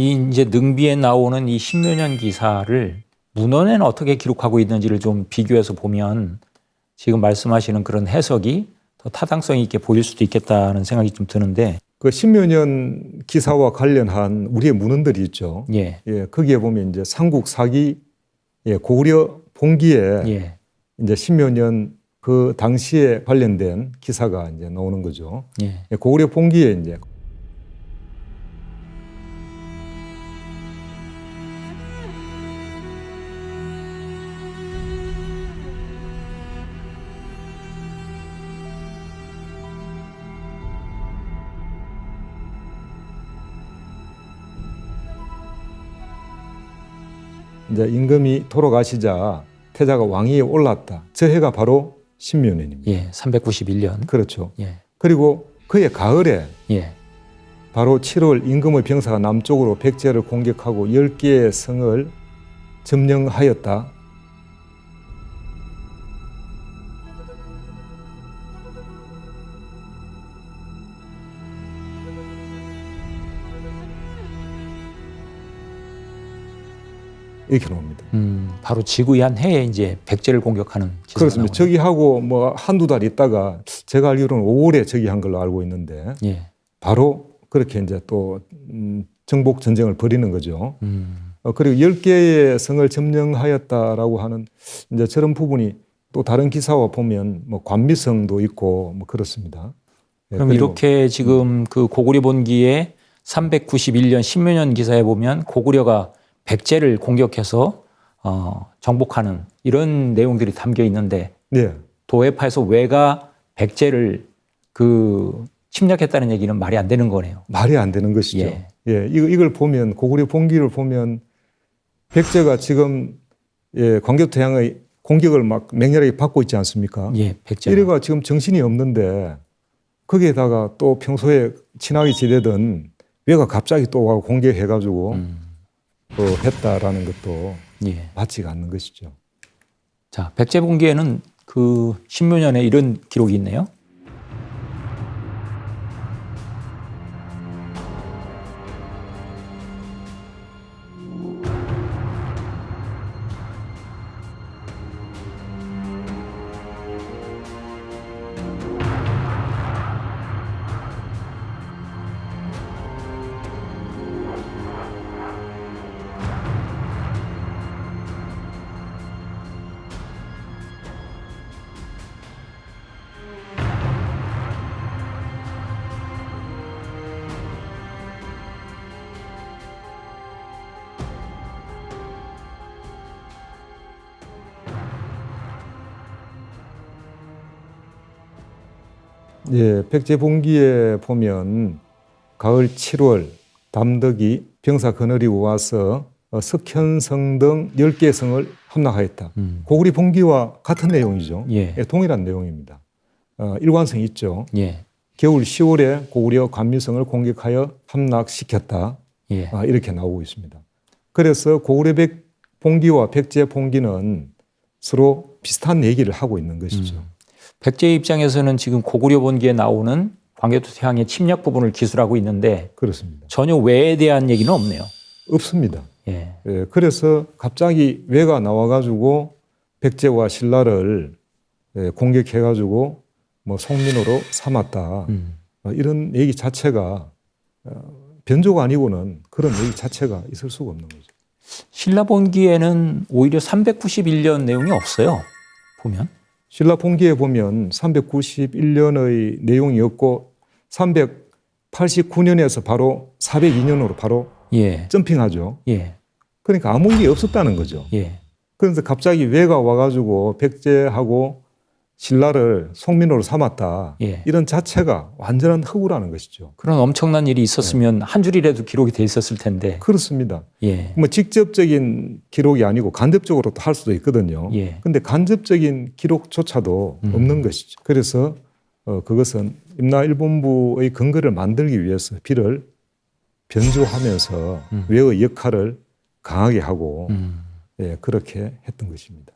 이 이제 능비에 나오는 이 신묘년 기사를 문헌에는 어떻게 기록하고 있는지를 좀 비교해서 보면 지금 말씀하시는 그런 해석이 더 타당성 있게 보일 수도 있겠다는 생각이 좀 드는데 그 신묘년 기사와 관련한 우리의 문헌들이 있죠. 예, 예, 거기에 보면 이제 삼국 사기 예, 고구려 봉기에 예, 이제 신묘년 그 당시에 관련된 기사가 이제 나오는 거죠. 예. 예, 고구려 봉기에 이제 이제 임금이 돌아가시자 태자가 왕위에 올랐다. 저 해가 바로 신묘년입니다. 예, 391년. 그렇죠. 예, 그리고 그의 가을에 예, 바로 7월 임금의 병사가 남쪽으로 백제를 공격하고 10개의 성을 점령하였다. 이렇게 나옵니다. 음, 바로 지구의 한 해에 이제 백제를 공격하는 기사가 그렇습니다. 나오네요. 저기하고 뭐 한두 달 있다가 제가 알기로는 5월에 저기 한 걸로 알고 있는데 예, 바로 그렇게 이제 또 음, 정복 전쟁을 벌이는 거죠. 음, 어, 그리고 10개의 성을 점령하였다라고 하는 이제 저런 부분이 또 다른 기사와 보면 뭐 관미성도 있고 뭐 그렇습니다. 예, 그럼 그리고 이렇게 지금 그 고구려 본기에 391년 신묘년 기사에 보면 고구려가 백제를 공격해서 어, 정복하는 이런 내용들이 담겨 있는데 네, 도해파에서 왜가 백제를 그 침략했다는 얘기는 말이 안 되는 거네요. 말이 안 되는 것이죠. 예. 예, 이걸 보면 고구려 봉기를 보면 백제가 지금 예, 광교태양의 공격을 막 맹렬하게 받고 있지 않습니까? 예, 백제. 이래가 지금 정신이 없는데 거기에다가 또 평소에 친하게 지내던 왜가 갑자기 또 와고 공격해가지고 음, 또 했다라는 것도 예. 맞지가 않는 것이죠. 자, 백제 본기에는 그 신묘년에 이런 기록이 있네요. 예, 백제 봉기에 보면 가을 7월 담덕이 병사 거느리 와서 어, 석현성 등 10개 성을 함락하였다. 음, 고구리 봉기와 같은 내용이죠. 예, 예, 동일한 내용입니다. 어, 일관성이 있죠. 예, 겨울 10월에 고구려 관미성을 공격하여 함락시켰다. 예. 아, 이렇게 나오고 있습니다. 그래서 고구려 백 봉기와 백제 봉기는 서로 비슷한 얘기를 하고 있는 것이죠. 음. 백제 입장에서는 지금 고구려 본기에 나오는 광개토태양의 침략 부분을 기술하고 있는데 그렇습니다. 전혀 왜에 대한 얘기는 없네요. 없습니다. 예, 예, 그래서 갑자기 왜가 나와가지고 백제와 신라를 예, 공격해가지고 뭐 송민호로 삼았다. 음, 어, 이런 얘기 자체가 어, 변조가 아니고는 그런 얘기 자체가 있을 수가 없는 거죠. 신라 본기에는 오히려 391년 내용이 없어요. 보면 신라 봉기에 보면 391년의 내용이 없고 389년에서 바로 402년으로 바로 예, 점핑하죠. 예, 그러니까 아무 일이 없었다는 거죠. 예, 그래서 갑자기 왜가 와가지고 백제하고 신라를 송민호로 삼았다. 예. 이런 자체가 완전한 허구라는 것이죠. 그런 엄청난 일이 있었으면 한 줄이라도 기록이 돼 있었을 텐데. 그렇습니다. 예, 뭐 직접적인 기록이 아니고 간접적으로 또할 수도 있거든요. 예, 근데 간접적인 기록조차도 음. 없는 것이죠. 그래서 어, 그것은 임나 일본부의 근거를 만들기 위해서 비를 변조하면서 음. 외의 역할을 강하게 하고 음. 예, 그렇게 했던 것입니다.